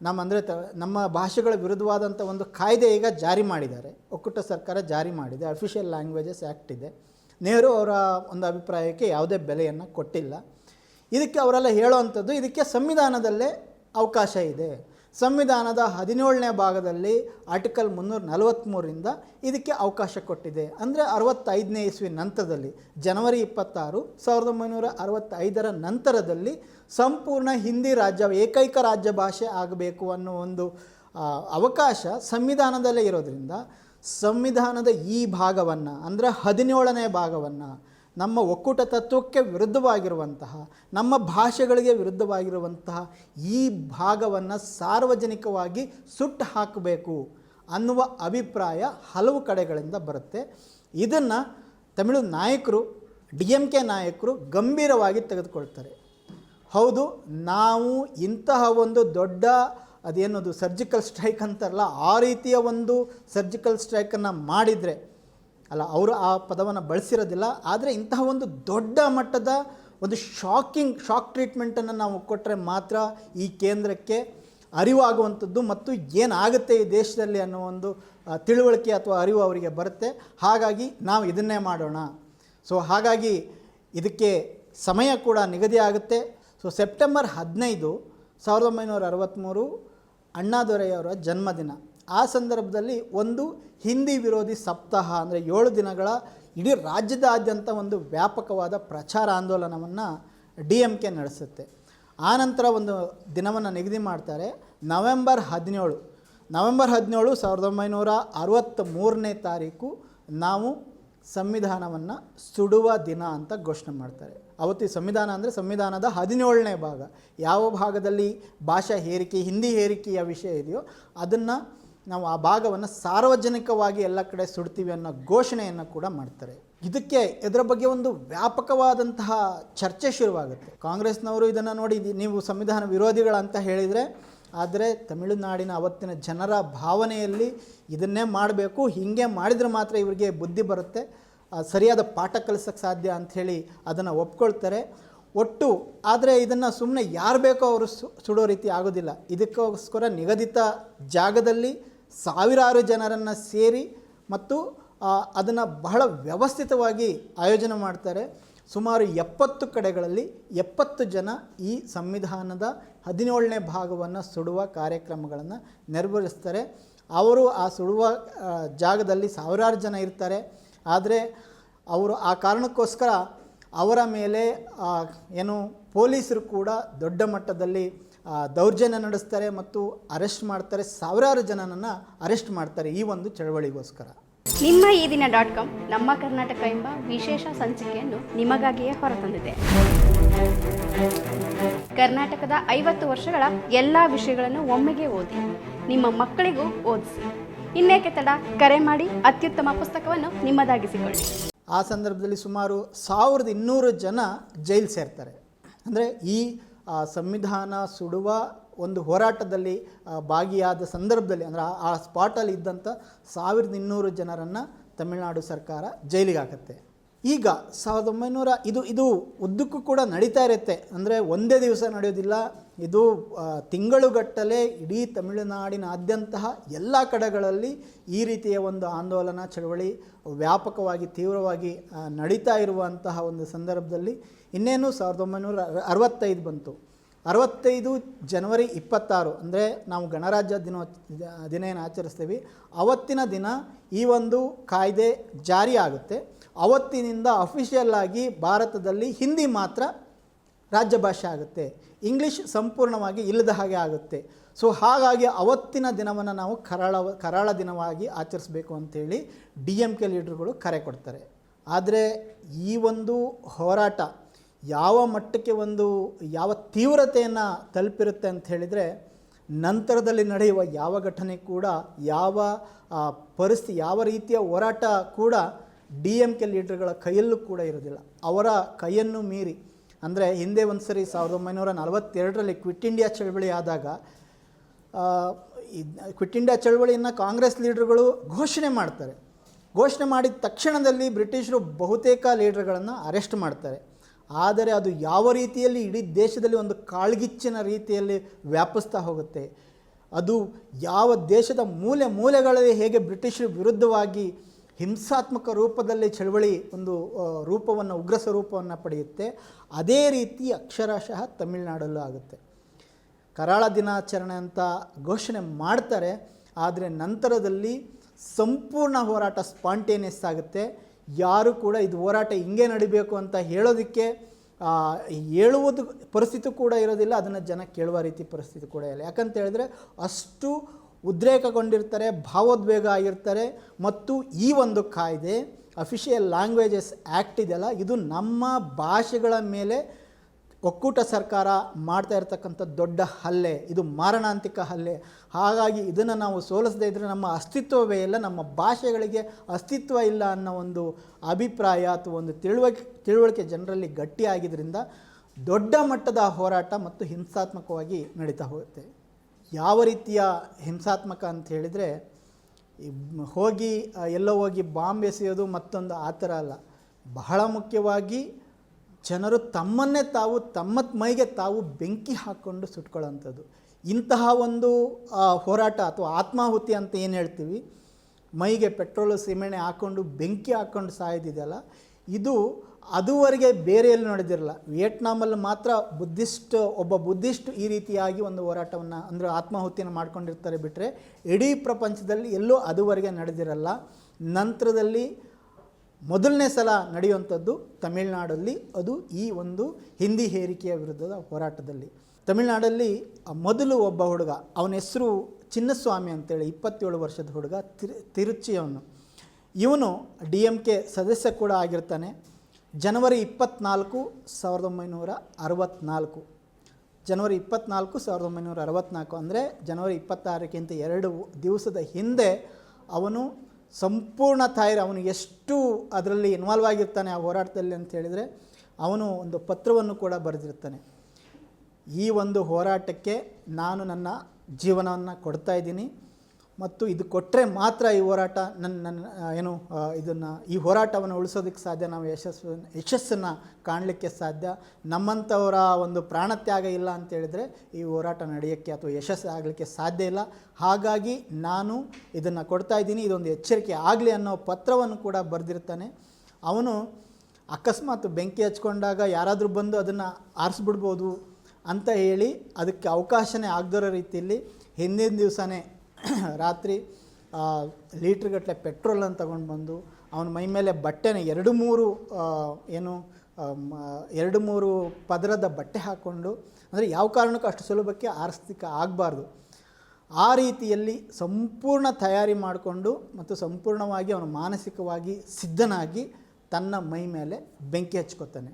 ನಮ್ಮ ಅಂದರೆ ತ, ನಮ್ಮ ಭಾಷೆಗಳ ವಿರುದ್ಧವಾದಂಥ ಒಂದು ಕಾಯ್ದೆ ಈಗ ಜಾರಿ ಮಾಡಿದ್ದಾರೆ. ಒಕ್ಕೂಟ ಸರ್ಕಾರ ಜಾರಿ ಮಾಡಿದೆ. ಅಫಿಷಿಯಲ್ ಲ್ಯಾಂಗ್ವೇಜಸ್ ಆ್ಯಕ್ಟ್ ಇದೆ. ನೆಹರು ಅವರ ಒಂದು ಅಭಿಪ್ರಾಯಕ್ಕೆ ಯಾವುದೇ ಬೆಲೆಯನ್ನು ಕೊಟ್ಟಿಲ್ಲ. ಇದಕ್ಕೆ ಅವರೆಲ್ಲ ಹೇಳೋವಂಥದ್ದು ಇದಕ್ಕೆ ಸಂವಿಧಾನದಲ್ಲೇ ಅವಕಾಶ ಇದೆ. ಸಂವಿಧಾನದ ಹದಿನೇಳನೇ ಭಾಗದಲ್ಲಿ ಆರ್ಟಿಕಲ್ ಮುನ್ನೂರ ನಲವತ್ತ್ಮೂರರಿಂದ ಇದಕ್ಕೆ ಅವಕಾಶ ಕೊಟ್ಟಿದೆ. ಅಂದರೆ ಅರವತ್ತೈದನೇ ಇಸ್ವಿ ನಂತರದಲ್ಲಿ, ಜನವರಿ ಇಪ್ಪತ್ತಾರು, ಸಾವಿರದ ಒಂಬೈನೂರ ಅರವತ್ತೈದರ ನಂತರದಲ್ಲಿ ಸಂಪೂರ್ಣ ಹಿಂದಿ ರಾಜ್ಯ, ಏಕೈಕ ರಾಜ್ಯ ಭಾಷೆ ಆಗಬೇಕು ಅನ್ನೋ ಒಂದು ಅವಕಾಶ ಸಂವಿಧಾನದಲ್ಲೇ ಇರೋದ್ರಿಂದ ಸಂವಿಧಾನದ ಈ ಭಾಗವನ್ನು, ಅಂದರೆ ಹದಿನೇಳನೇ ಭಾಗವನ್ನು ನಮ್ಮ ಒಕ್ಕೂಟ ತತ್ವಕ್ಕೆ ವಿರುದ್ಧವಾಗಿರುವಂತಹ, ನಮ್ಮ ಭಾಷೆಗಳಿಗೆ ವಿರುದ್ಧವಾಗಿರುವಂತಹ ಈ ಭಾಗವನ್ನು ಸಾರ್ವಜನಿಕವಾಗಿ ಸುಟ್ಟು ಹಾಕಬೇಕು ಅನ್ನುವ ಅಭಿಪ್ರಾಯ ಹಲವು ಕಡೆಗಳಿಂದ ಬರುತ್ತೆ. ಇದನ್ನು ತಮಿಳು ನಾಯಕರು, ಡಿ ಎಂ ಕೆ ನಾಯಕರು ಗಂಭೀರವಾಗಿ ತೆಗೆದುಕೊಳ್ತಾರೆ. ಹೌದು, ನಾವು ಇಂತಹ ಒಂದು ದೊಡ್ಡ ಅದೇನದು ಸರ್ಜಿಕಲ್ ಸ್ಟ್ರೈಕ್ ಅಂತಾರಲ್ಲ, ಆ ರೀತಿಯ ಒಂದು ಸರ್ಜಿಕಲ್ ಸ್ಟ್ರೈಕನ್ನು ಮಾಡಿದರೆ ಅಲ್ಲ, ಅವರು ಆ ಪದವನ್ನು ಬಳಸಿರೋದಿಲ್ಲ. ಆದರೆ ಇಂತಹ ಒಂದು ದೊಡ್ಡ ಮಟ್ಟದ ಒಂದು ಶಾಕಿಂಗ್ ಶಾಕ್ ಟ್ರೀಟ್ಮೆಂಟನ್ನು ನಾವು ಕೊಟ್ಟರೆ ಮಾತ್ರ ಈ ಕೇಂದ್ರಕ್ಕೆ ಅರಿವಾಗುವಂಥದ್ದು ಮತ್ತು ಏನಾಗುತ್ತೆ ಈ ದೇಶದಲ್ಲಿ ಅನ್ನೋ ಒಂದು ತಿಳುವಳಿಕೆ ಅಥವಾ ಅರಿವು ಅವರಿಗೆ ಬರುತ್ತೆ. ಹಾಗಾಗಿ ನಾವು ಇದನ್ನೇ ಮಾಡೋಣ. ಸೊ ಹಾಗಾಗಿ ಇದಕ್ಕೆ ಸಮಯ ಕೂಡ ನಿಗದಿ ಆಗುತ್ತೆ. ಸೊ ಸೆಪ್ಟೆಂಬರ್ ಹದಿನೈದು, ಸಾವಿರದ ಒಂಬೈನೂರ ಅರವತ್ತ್ಮೂರು ಅಣ್ಣಾದೊರೆಯವರ ಜನ್ಮದಿನ. ಆ ಸಂದರ್ಭದಲ್ಲಿ ಒಂದು ಹಿಂದಿ ವಿರೋಧಿ ಸಪ್ತಾಹ ಅಂದರೆ ಏಳು ದಿನಗಳ ಇಡೀ ರಾಜ್ಯದಾದ್ಯಂತ ಒಂದು ವ್ಯಾಪಕವಾದ ಪ್ರಚಾರ ಆಂದೋಲನವನ್ನು ಡಿ ಎಂ ಕೆ ನಡೆಸುತ್ತೆ ಆನಂತರ ಒಂದು ದಿನವನ್ನು ನಿಗದಿ ಮಾಡ್ತಾರೆ. ನವೆಂಬರ್ ಹದಿನೇಳು. ನವೆಂಬರ್ ಹದಿನೇಳು ಸಾವಿರದ ಒಂಬೈನೂರ ಅರವತ್ತ್ ಮೂರನೇ ತಾರೀಕು ನಾವು ಸಂವಿಧಾನವನ್ನು ಸುಡುವ ದಿನ ಅಂತ ಘೋಷಣೆ ಮಾಡ್ತಾರೆ. ಅವತ್ತು ಸಂವಿಧಾನ ಅಂದರೆ ಸಂವಿಧಾನದ ಹದಿನೇಳನೇ ಭಾಗ. ಯಾವ ಭಾಗದಲ್ಲಿ ಭಾಷಾ ಹೇರಿಕೆ, ಹಿಂದಿ ಹೇರಿಕೆಯ ವಿಷಯ ಇದೆಯೋ ಅದನ್ನು ನಾವು ಆ ಭಾಗವನ್ನು ಸಾರ್ವಜನಿಕವಾಗಿ ಎಲ್ಲ ಕಡೆ ಸುಡ್ತೀವಿ ಅನ್ನೋ ಘೋಷಣೆಯನ್ನು ಕೂಡ ಮಾಡ್ತಾರೆ. ಇದಕ್ಕೆ ಇದರ ಬಗ್ಗೆ ಒಂದು ವ್ಯಾಪಕವಾದಂತಹ ಚರ್ಚೆ ಶುರುವಾಗುತ್ತೆ. ಕಾಂಗ್ರೆಸ್ನವರು ಇದನ್ನು ನೋಡಿ ನೀವು ಸಂವಿಧಾನ ವಿರೋಧಿಗಳಂತ ಹೇಳಿದರೆ, ಆದರೆ ತಮಿಳುನಾಡಿನ ಅವತ್ತಿನ ಜನರ ಭಾವನೆಯಲ್ಲಿ ಇದನ್ನೇ ಮಾಡಬೇಕು, ಹೀಗೆ ಮಾಡಿದರೆ ಮಾತ್ರ ಇವರಿಗೆ ಬುದ್ಧಿ ಬರುತ್ತೆ. ಸರಿಯಾದ ಪಾಠ ಕಲಿಸೋಕ್ಕೆ ಸಾಧ್ಯ ಅಂಥೇಳಿ ಅದನ್ನು ಒಪ್ಕೊಳ್ತಾರೆ. ಒಟ್ಟು, ಆದರೆ ಇದನ್ನು ಸುಮ್ಮನೆ ಯಾರು ಬೇಕೋ ಅವರು ಸುಡೋ ರೀತಿ ಆಗೋದಿಲ್ಲ. ಇದಕ್ಕೋಸ್ಕರ ನಿಗದಿತ ಜಾಗದಲ್ಲಿ ಸಾವಿರಾರು ಜನರನ್ನು ಸೇರಿ ಮತ್ತು ಅದನ್ನು ಬಹಳ ವ್ಯವಸ್ಥಿತವಾಗಿ ಆಯೋಜನೆ ಮಾಡ್ತಾರೆ. ಸುಮಾರು ಎಪ್ಪತ್ತು ಕಡೆಗಳಲ್ಲಿ ಎಪ್ಪತ್ತು ಜನ ಈ ಸಂವಿಧಾನದ ಹದಿನೇಳನೇ ಭಾಗವನ್ನು ಸುಡುವ ಕಾರ್ಯಕ್ರಮಗಳನ್ನು ನೆರವೇರಿಸ್ತಾರೆ. ಅವರು ಆ ಸುಡುವ ಜಾಗದಲ್ಲಿ ಸಾವಿರಾರು ಜನ ಇರ್ತಾರೆ. ಆದರೆ, ಅವರು ಆ ಕಾರಣಕ್ಕೋಸ್ಕರ ಅವರ ಮೇಲೆ ಏನು ಪೊಲೀಸರು ಕೂಡ ದೊಡ್ಡ ಮಟ್ಟದಲ್ಲಿ ದೌರ್ಜನ್ಯ ನಡೆಸ್ತಾರೆ ಮತ್ತು ಅರೆಸ್ಟ್ ಮಾಡ್ತಾರೆ. ಸಾವಿರಾರು ಜನನನ್ನು ಅರೆಸ್ಟ್ ಮಾಡ್ತಾರೆ ಈ ಒಂದು ಚಳವಳಿಗೋಸ್ಕರ. ನಿಮ್ಮ ಈ ದಿನ ಡಾಟ್ ಕಾಮ್, ನಮ್ಮ ಕರ್ನಾಟಕ ಎಂಬ ವಿಶೇಷ ಸಂಚಿಕೆಯನ್ನು ನಿಮಗಾಗಿಯೇ ಹೊರತಂದಿದೆ. ಕರ್ನಾಟಕದ ಐವತ್ತು ವರ್ಷಗಳ ಎಲ್ಲ ವಿಷಯಗಳನ್ನು ಒಮ್ಮೆಗೆ ಓದಿ, ನಿಮ್ಮ ಮಕ್ಕಳಿಗೂ ಓದಿಸಿ. ಇನ್ನೇಕೆ ತಡ? ಕರೆ ಮಾಡಿ, ಅತ್ಯುತ್ತಮ ಪುಸ್ತಕವನ್ನು ನಿಮ್ಮದಾಗಿಸಿಕೊಳ್ಳಿ. ಆ ಸಂದರ್ಭದಲ್ಲಿ ಸುಮಾರು ಸಾವಿರದ ಇನ್ನೂರು ಜನ ಜೈಲು ಸೇರ್ತಾರೆ. ಅಂದರೆ ಈ ಸಂವಿಧಾನ ಸುಡುವ ಒಂದು ಹೋರಾಟದಲ್ಲಿ ಭಾಗಿಯಾದ ಸಂದರ್ಭದಲ್ಲಿ, ಅಂದರೆ ಆ- ಸ್ಪಾಟಲ್ಲಿ ಇದ್ದಂಥ ಸಾವಿರದ ಇನ್ನೂರು ಜನರನ್ನು ತಮಿಳುನಾಡು ಸರ್ಕಾರ ಜೈಲಿಗೆ ಹಾಕುತ್ತೆ. ಈಗ ಸಾವಿರದ ಒಂಬೈನೂರ ಇದು ಇದು ಉದ್ದಕ್ಕೂ ಕೂಡ ನಡೀತಾ ಇರುತ್ತೆ. ಅಂದರೆ ಒಂದೇ ದಿವಸ ನಡೆಯೋದಿಲ್ಲ. ಇದು ತಿಂಗಳುಗಟ್ಟಲೆ ಇಡೀ ತಮಿಳುನಾಡಿನಾದ್ಯಂತಹ ಎಲ್ಲ ಕಡೆಗಳಲ್ಲಿ ಈ ರೀತಿಯ ಒಂದು ಆಂದೋಲನ, ಚಳವಳಿ ವ್ಯಾಪಕವಾಗಿ, ತೀವ್ರವಾಗಿ ನಡೀತಾ ಇರುವಂತಹ ಒಂದು ಸಂದರ್ಭದಲ್ಲಿ ಇನ್ನೇನು ಸಾವಿರದ ಒಂಬೈನೂರ ಅರ- ಅರವತ್ತೈದು ಬಂತು. ಅರವತ್ತೈದು ಜನವರಿ ಇಪ್ಪತ್ತಾರು, ಅಂದರೆ ನಾವು ಗಣರಾಜ್ಯ ದಿನ ದಿನ ಏನು ಆಚರಿಸ್ತೀವಿ, ಅವತ್ತಿನ ದಿನ ಈ ಒಂದು ಕಾಯ್ದೆ ಜಾರಿ ಆಗುತ್ತೆ. ಅವತ್ತಿನಿಂದ ಅಫಿಷಿಯಲ್ ಆಗಿ ಭಾರತದಲ್ಲಿ ಹಿಂದಿ ಮಾತ್ರ ರಾಜ್ಯ ಭಾಷೆ ಆಗುತ್ತೆ. ಇಂಗ್ಲೀಷ್ ಸಂಪೂರ್ಣವಾಗಿ ಇಲ್ಲದ ಹಾಗೆ ಆಗುತ್ತೆ. ಸೊ ಹಾಗಾಗಿ ಅವತ್ತಿನ ದಿನವನ್ನು ನಾವು ಕರಾಳ ಕರಾಳ ದಿನವಾಗಿ ಆಚರಿಸಬೇಕು ಅಂಥೇಳಿ ಡಿ ಎಂ ಕೆ ಲೀಡರ್ಗಳು ಕರೆ ಕೊಡ್ತಾರೆ. ಆದರೆ ಈ ಒಂದು ಹೋರಾಟ ಯಾವ ಮಟ್ಟಕ್ಕೆ ಒಂದು, ಯಾವ ತೀವ್ರತೆಯನ್ನು ತಲುಪಿರುತ್ತೆ ಅಂತ ಹೇಳಿದರೆ ನಂತರದಲ್ಲಿ ನಡೆಯುವ ಯಾವ ಘಟನೆ ಕೂಡ, ಯಾವ ಪರಿಸ್ಥಿತಿ ಯಾವ ರೀತಿಯ ಹೋರಾಟ ಕೂಡ ಡಿ ಎಂ ಕೆ ಲೀಡರ್ಗಳ ಕೈಯಲ್ಲೂ ಕೂಡ ಇರೋದಿಲ್ಲ ಅವರ ಕೈಯನ್ನು ಮೀರಿ, ಅಂದರೆ ಹಿಂದೆ ಒಂದು ಸರಿ ಸಾವಿರದ ಒಂಬೈನೂರ ನಲವತ್ತೆರಡರಲ್ಲಿ ಕ್ವಿಟ್ ಇಂಡಿಯಾ ಚಳವಳಿ ಆದಾಗ ಕ್ವಿಟ್ ಇಂಡಿಯಾ ಚಳವಳಿಯನ್ನು ಕಾಂಗ್ರೆಸ್ ಲೀಡರ್ಗಳು ಘೋಷಣೆ ಮಾಡ್ತಾರೆ. ಘೋಷಣೆ ಮಾಡಿದ ತಕ್ಷಣದಲ್ಲಿ ಬ್ರಿಟಿಷರು ಬಹುತೇಕ ಲೀಡರ್ಗಳನ್ನು ಅರೆಸ್ಟ್ ಮಾಡ್ತಾರೆ. ಆದರೆ ಅದು ಯಾವ ರೀತಿಯಲ್ಲಿ ಇಡೀ ದೇಶದಲ್ಲಿ ಒಂದು ಕಾಳ್ಗಿಚ್ಚಿನ ರೀತಿಯಲ್ಲಿ ವ್ಯಾಪಿಸ್ತಾ ಹೋಗುತ್ತೆ. ಅದು ಯಾವ ದೇಶದ ಮೂಲೆ ಮೂಲೆಗಳಲ್ಲಿ ಹೇಗೆ ಬ್ರಿಟಿಷರ ವಿರುದ್ಧವಾಗಿ ಹಿಂಸಾತ್ಮಕ ರೂಪದಲ್ಲಿ ಚಳವಳಿ ಒಂದು ರೂಪವನ್ನು ಉಗ್ರ ಸ್ವರೂಪವನ್ನು ಪಡೆಯುತ್ತೆ. ಅದೇ ರೀತಿ ಅಕ್ಷರಶಃ ತಮಿಳುನಾಡಲ್ಲೂ ಆಗುತ್ತೆ. ಕರಾಳ ದಿನಾಚರಣೆ ಅಂತ ಘೋಷಣೆ ಮಾಡ್ತಾರೆ. ಆದರೆ ನಂತರದಲ್ಲಿ ಸಂಪೂರ್ಣ ಹೋರಾಟ ಸ್ಪಾಂಟೇನಿಯಸ್ ಆಗುತ್ತೆ. ಯಾರು ಕೂಡ ಇದು ಹೋರಾಟ ಹಿಂಗೆ ನಡಿಬೇಕು ಅಂತ ಹೇಳೋದಕ್ಕೆ ಹೇಳುವುದು, ಪರಿಸ್ಥಿತಿ ಕೂಡ ಇರೋದಿಲ್ಲ. ಅದನ್ನು ಜನ ಕೇಳುವ ರೀತಿ ಪರಿಸ್ಥಿತಿ ಕೂಡ ಇಲ್ಲ. ಯಾಕಂತ ಹೇಳಿದ್ರೆ ಅಷ್ಟು ಉದ್ರೇಕಗೊಂಡಿರ್ತಾರೆ, ಭಾವೋದ್ವೇಗ ಆಗಿರ್ತಾರೆ ಮತ್ತು ಈ ಒಂದು ಕಾಯ್ದೆ ಅಫಿಷಿಯಲ್ ಲ್ಯಾಂಗ್ವೇಜಸ್ ಆ್ಯಕ್ಟ್ ಇದೆಯಲ್ಲ, ಇದು ನಮ್ಮ ಭಾಷೆಗಳ ಮೇಲೆ ಒಕ್ಕೂಟ ಸರ್ಕಾರ ಮಾಡ್ತಾ ಇರತಕ್ಕಂಥ ದೊಡ್ಡ ಹಲ್ಲೆ. ಇದು ಮಾರಣಾಂತಿಕ ಹಲ್ಲೆ. ಹಾಗಾಗಿ ಇದನ್ನು ನಾವು ಸೋಲಿಸದೇ ಇದ್ದರೆ ನಮ್ಮ ಅಸ್ತಿತ್ವವೇ ಇಲ್ಲ, ನಮ್ಮ ಭಾಷೆಗಳಿಗೆ ಅಸ್ತಿತ್ವ ಇಲ್ಲ ಅನ್ನೋ ಒಂದು ಅಭಿಪ್ರಾಯ ಅಥವಾ ಒಂದು ತಿಳುವಳಿಕೆ ತಿಳುವಳಿಕೆ ಜನರಲ್ಲಿ ಗಟ್ಟಿಯಾಗಿದ್ದರಿಂದ ದೊಡ್ಡ ಮಟ್ಟದ ಹೋರಾಟ ಮತ್ತು ಹಿಂಸಾತ್ಮಕವಾಗಿ ನಡೀತಾ ಹೋಗುತ್ತೆ. ಯಾವ ರೀತಿಯ ಹಿಂಸಾತ್ಮಕ ಅಂತ ಹೇಳಿದರೆ ಹೋಗಿ ಎಲ್ಲೋ ಹೋಗಿ ಬಾಂಬ್ ಎಸೆಯೋದು ಮತ್ತೊಂದು ಆ ಥರ ಅಲ್ಲ. ಬಹಳ ಮುಖ್ಯವಾಗಿ ಜನರು ತಮ್ಮನ್ನೇ ತಾವು ತಮ್ಮ ಮೈಗೆ ತಾವು ಬೆಂಕಿ ಹಾಕ್ಕೊಂಡು ಸುಟ್ಕೊಳ್ಳೋಂಥದ್ದು. ಇಂತಹ ಒಂದು ಹೋರಾಟ ಅಥವಾ ಆತ್ಮಾಹುತಿ ಅಂತ ಏನು ಹೇಳ್ತೀವಿ? ಮೈಗೆ ಪೆಟ್ರೋಲು ಸಿಮೆಣೆ ಹಾಕ್ಕೊಂಡು ಬೆಂಕಿ ಹಾಕ್ಕೊಂಡು ಸಾಯೋದಿದೆಯಲ್ಲ. ಇದು ಅದುವರೆಗೆ ಬೇರೆ ಎಲ್ಲಿ ನಡೆದಿರಲ್ಲ. ವಿಯೆಟ್ನಾಮಲ್ಲಿ ಮಾತ್ರ ಬುದ್ಧಿಸ್ಟ್, ಒಬ್ಬ ಬುದ್ಧಿಸ್ಟ್ ಈ ರೀತಿಯಾಗಿ ಒಂದು ಹೋರಾಟವನ್ನು, ಅಂದರೆ ಆತ್ಮಾಹುತಿಯನ್ನು ಮಾಡ್ಕೊಂಡಿರ್ತಾರೆ ಬಿಟ್ಟರೆ ಇಡೀ ಪ್ರಪಂಚದಲ್ಲಿ ಎಲ್ಲೂ ಅದುವರೆಗೆ ನಡೆದಿರಲ್ಲ. ನಂತರದಲ್ಲಿ ಮೊದಲನೇ ಸಲ ನಡೆಯುವಂಥದ್ದು ತಮಿಳುನಾಡಲ್ಲಿ, ಅದು ಈ ಒಂದು ಹಿಂದಿ ಹೇರಿಕೆಯ ವಿರುದ್ಧದ ಹೋರಾಟದಲ್ಲಿ. ತಮಿಳುನಾಡಲ್ಲಿ ಮೊದಲು ಒಬ್ಬ ಹುಡುಗ, ಅವನ ಹೆಸರು ಚಿನ್ನಸ್ವಾಮಿ ಅಂತೇಳಿ, ಇಪ್ಪತ್ತೇಳು ವರ್ಷದ ಹುಡುಗ, ತಿರು, ತಿರುಚಿಯವನು. ಇವನು ಡಿ ಎಂ ಕೆ ಸದಸ್ಯ ಕೂಡ ಆಗಿರ್ತಾನೆ. ಜನವರಿ ಇಪ್ಪತ್ತ್ನಾಲ್ಕು ಸಾವಿರದ ಒಂಬೈನೂರ ಅರವತ್ತ್ನಾಲ್ಕು ಜನವರಿ ಇಪ್ಪತ್ನಾಲ್ಕು ಸಾವಿರದ ಒಂಬೈನೂರ ಅರವತ್ತ್ನಾಲ್ಕು ಅಂದರೆ ಜನವರಿ ಇಪ್ಪತ್ತಾರಕ್ಕಿಂತ ಎರಡು ದಿವಸದ ಹಿಂದೆ ಅವನು ಸಂಪೂರ್ಣ ತಾಯಿರ ಅವನು ಎಷ್ಟು ಅದರಲ್ಲಿ ಇನ್ವಾಲ್ವ್ ಆಗಿರ್ತಾನೆ ಆ ಹೋರಾಟದಲ್ಲಿ ಅಂತ ಹೇಳಿದರೆ ಅವನು ಒಂದು ಪತ್ರವನ್ನು ಕೂಡ ಬರೆದಿರ್ತಾನೆ. ಈ ಒಂದು ಹೋರಾಟಕ್ಕೆ ನಾನು ನನ್ನ ಜೀವನವನ್ನು ಕೊಡ್ತಾ ಇದ್ದೀನಿ. ಮತ್ತು ಇದು ಕೊಟ್ಟರೆ ಮಾತ್ರ ಈ ಹೋರಾಟ ನನ್ನ ನನ್ನ ಏನು ಇದನ್ನು, ಈ ಹೋರಾಟವನ್ನು ಉಳಿಸೋದಕ್ಕೆ ಸಾಧ್ಯ, ನಾವು ಯಶಸ್ಸು, ಯಶಸ್ಸನ್ನು ಕಾಣಲಿಕ್ಕೆ ಸಾಧ್ಯ. ನಮ್ಮಂಥವರ ಒಂದು ಪ್ರಾಣತ್ಯಾಗ ಇಲ್ಲ ಅಂತೇಳಿದರೆ ಈ ಹೋರಾಟ ನಡೆಯೋಕ್ಕೆ ಅಥವಾ ಯಶಸ್ಸು ಆಗಲಿಕ್ಕೆ ಸಾಧ್ಯ ಇಲ್ಲ. ಹಾಗಾಗಿ ನಾನು ಇದನ್ನು ಕೊಡ್ತಾ ಇದ್ದೀನಿ. ಇದೊಂದು ಎಚ್ಚರಿಕೆ ಆಗಲಿ ಅನ್ನೋ ಪತ್ರವನ್ನು ಕೂಡ ಬರೆದಿರ್ತಾನೆ. ಅವನು ಅಕಸ್ಮಾತ್ ಬೆಂಕಿ ಹಚ್ಕೊಂಡಾಗ ಯಾರಾದರೂ ಬಂದು ಅದನ್ನು ಆರಿಸ್ಬಿಡ್ಬೋದು ಅಂತ ಹೇಳಿ ಅದಕ್ಕೆ ಅವಕಾಶನೇ ಆಗದಿರೋ ರೀತಿಯಲ್ಲಿ ಹಿಂದಿನ ದಿವಸನೇ [coughs] ರಾತ್ರಿ ಲೀಟ್ರ್ಗಟ್ಟಲೆ ಪೆಟ್ರೋಲನ್ನು ತಗೊಂಡು ಬಂದು ಅವನ ಮೈ ಮೇಲೆ ಬಟ್ಟೆನ ಎರಡು ಮೂರು ಏನು ಎರಡು ಮೂರು ಪದರದ ಬಟ್ಟೆ ಹಾಕ್ಕೊಂಡು ಅಂದರೆ ಯಾವ ಕಾರಣಕ್ಕೂ ಅಷ್ಟು ಸುಲಭಕ್ಕೆ ಆರಿಸ್ಲಿಕ್ಕೆ ಆಗಬಾರ್ದು. ಆ ರೀತಿಯಲ್ಲಿ ಸಂಪೂರ್ಣ ತಯಾರಿ ಮಾಡಿಕೊಂಡು ಮತ್ತು ಸಂಪೂರ್ಣವಾಗಿ ಅವನು ಮಾನಸಿಕವಾಗಿ ಸಿದ್ಧನಾಗಿ ತನ್ನ ಮೈ ಮೇಲೆ ಬೆಂಕಿ ಹಚ್ಕೋತಾನೆ.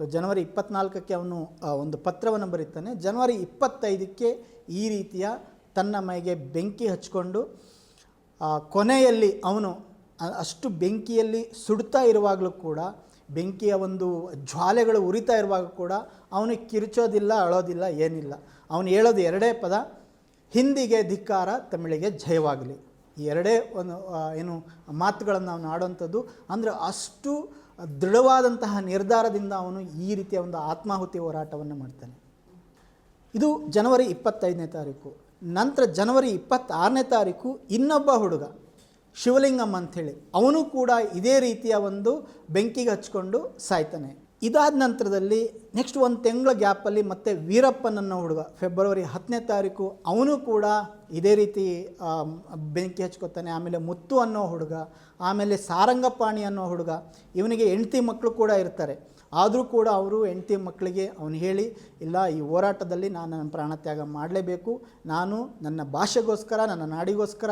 ಸೊ ಜನವರಿ ಇಪ್ಪತ್ನಾಲ್ಕಕ್ಕೆ ಅವನು ಒಂದು ಪತ್ರವನ್ನು ಬರೀತಾನೆ. ಜನವರಿ ಇಪ್ಪತ್ತೈದಕ್ಕೆ ಈ ರೀತಿಯ ತನ್ನ ಮೈಗೆ ಬೆಂಕಿ ಹಚ್ಕೊಂಡು ಕೊನೆಯಲ್ಲಿ ಅವನು ಅಷ್ಟು ಬೆಂಕಿಯಲ್ಲಿ ಸುಡ್ತಾ ಇರುವಾಗಲೂ ಕೂಡ, ಬೆಂಕಿಯ ಒಂದು ಜ್ವಾಲೆಗಳು ಉರಿತಾ ಇರುವಾಗ ಕೂಡ ಅವನು ಕಿರುಚೋದಿಲ್ಲ, ಅಳೋದಿಲ್ಲ, ಏನಿಲ್ಲ. ಅವನು ಹೇಳೋದು ಎರಡೇ ಪದ, ಹಿಂದಿಗೆ ಧಿಕ್ಕಾರ, ತಮಿಳಿಗೆ ಜಯವಾಗಲಿ. ಈ ಎರಡೇ ಒಂದು ಏನು ಮಾತುಗಳನ್ನು ಅವನು ಆಡುವಂಥದ್ದು, ಅಂದರೆ ಅಷ್ಟು ದೃಢವಾದಂತಹ ನಿರ್ಧಾರದಿಂದ ಅವನು ಈ ರೀತಿಯ ಒಂದು ಆತ್ಮಾಹುತಿ ಹೋರಾಟವನ್ನು ಮಾಡ್ತಾನೆ. ಇದು ಜನವರಿ ಇಪ್ಪತ್ತೈದನೇ ತಾರೀಕು. ನಂತರ ಜನವರಿ ಇಪ್ಪತ್ತಾರನೇ ತಾರೀಕು ಇನ್ನೊಬ್ಬ ಹುಡುಗ, ಶಿವಲಿಂಗಂ ಅಂಥೇಳಿ. ಅವನು ಕೂಡ ಇದೇ ರೀತಿಯ ಒಂದು ಬೆಂಕಿಗೆ ಹಚ್ಕೊಂಡು ಸಾಯ್ತಾನೆ. ಇದಾದ ನಂತರದಲ್ಲಿ ನೆಕ್ಸ್ಟ್ ಒಂದು ತಿಂಗಳ ಗ್ಯಾಪಲ್ಲಿ ಮತ್ತೆ ವೀರಪ್ಪನನ್ನೋ ಹುಡುಗ ಫೆಬ್ರವರಿ ಹತ್ತನೇ ತಾರೀಕು, ಅವನು ಕೂಡ ಇದೇ ರೀತಿ ಬೆಂಕಿ ಹಚ್ಕೋತಾನೆ. ಆಮೇಲೆ ಮುತ್ತು ಅನ್ನೋ ಹುಡುಗ, ಆಮೇಲೆ ಸಾರಂಗಪಾಣಿ ಅನ್ನೋ ಹುಡುಗ, ಇವನಿಗೆ ಹೆಂಡ್ತಿ ಮಕ್ಕಳು ಕೂಡ ಇರ್ತಾರೆ. ಆದರೂ ಕೂಡ ಅವರು ಹೆಂಡತಿ ಮಕ್ಕಳಿಗೆ ಅವನು ಹೇಳಿ, ಇಲ್ಲ, ಈ ಹೋರಾಟದಲ್ಲಿ ನಾನು ನನ್ನ ಪ್ರಾಣತ್ಯಾಗ ಮಾಡಲೇಬೇಕು. ನಾನು ನನ್ನ ಭಾಷೆಗೋಸ್ಕರ, ನನ್ನ ನಾಡಿಗೋಸ್ಕರ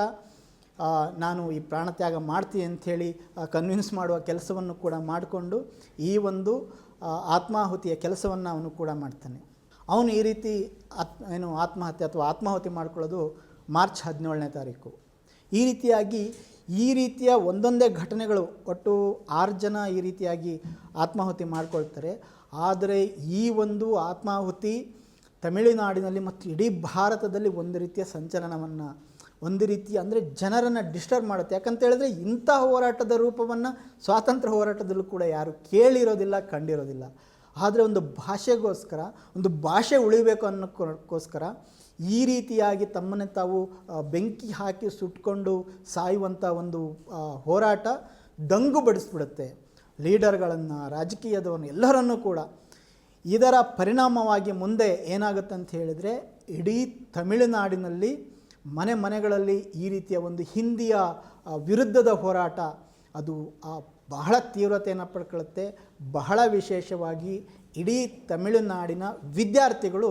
ನಾನು ಈ ಪ್ರಾಣತ್ಯಾಗ ಮಾಡ್ತೀನಿ ಅಂಥೇಳಿ ಕನ್ವಿನ್ಸ್ ಮಾಡುವ ಕೆಲಸವನ್ನು ಕೂಡ ಮಾಡಿಕೊಂಡು, ಈ ಒಂದು ಆತ್ಮಾಹುತಿಯ ಕೆಲಸವನ್ನು ಅವನು ಕೂಡ ಮಾಡ್ತಾನೆ. ಅವನು ಈ ರೀತಿ ಆತ್, ಏನು ಆತ್ಮಹತ್ಯೆ ಅಥವಾ ಆತ್ಮಾಹುತಿ ಮಾಡ್ಕೊಳ್ಳೋದು ಮಾರ್ಚ್ ಹದಿನೇಳನೇ ತಾರೀಕು. ಈ ರೀತಿಯಾಗಿ ಈ ರೀತಿಯ ಒಂದೊಂದೇ ಘಟನೆಗಳು ಒಟ್ಟು ಆರು ಜನ ಈ ರೀತಿಯಾಗಿ ಆತ್ಮಾಹುತಿ ಮಾಡಿಕೊಳ್ತಾರೆ. ಆದರೆ ಈ ಒಂದು ಆತ್ಮಾಹುತಿ ತಮಿಳುನಾಡಿನಲ್ಲಿ ಮತ್ತು ಇಡೀ ಭಾರತದಲ್ಲಿ ಒಂದು ರೀತಿಯ ಸಂಚಲನವನ್ನು, ಒಂದು ರೀತಿ ಅಂದರೆ ಜನರನ್ನು ಡಿಸ್ಟರ್ಬ್ ಮಾಡುತ್ತೆ. ಯಾಕಂತ ಹೇಳಿದ್ರೆ ಇಂಥ ಹೋರಾಟದ ರೂಪವನ್ನು, ಸ್ವಾತಂತ್ರ್ಯ ಹೋರಾಟದಲ್ಲೂ ಕೂಡ ಯಾರು ಕೇಳಿರೋದಿಲ್ಲ, ಕಂಡಿರೋದಿಲ್ಲ. ಆದರೆ ಒಂದು ಭಾಷೆಗೋಸ್ಕರ, ಒಂದು ಭಾಷೆ ಉಳಿಬೇಕು ಅನ್ನೋಕ್ಕೋಸ್ಕರ ಈ ರೀತಿಯಾಗಿ ತಮ್ಮನ್ನು ತಾವು ಬೆಂಕಿ ಹಾಕಿ ಸುಟ್ಕೊಂಡು ಸಾಯುವಂಥ ಒಂದು ಹೋರಾಟ ದಂಗು ಬಡಿಸ್ಬಿಡುತ್ತೆ. ಲೀಡರ್ಗಳನ್ನು ರಾಜಕೀಯದವರನ್ನು ಎಲ್ಲರನ್ನೂ ಕೂಡ. ಇದರ ಪರಿಣಾಮವಾಗಿ ಮುಂದೆ ಏನಾಗುತ್ತೆ ಅಂತ ಹೇಳಿದರೆ, ಇಡೀ ತಮಿಳುನಾಡಿನಲ್ಲಿ ಮನೆ ಮನೆಗಳಲ್ಲಿ ಈ ರೀತಿಯ ಒಂದು ಹಿಂದಿಯ ವಿರುದ್ಧದ ಹೋರಾಟ, ಅದು ಬಹಳ ತೀವ್ರತೆಯನ್ನು ಪಡ್ಕೊಳ್ಳುತ್ತೆ ಬಹಳ ವಿಶೇಷವಾಗಿ ಇಡೀ ತಮಿಳುನಾಡಿನ ವಿದ್ಯಾರ್ಥಿಗಳು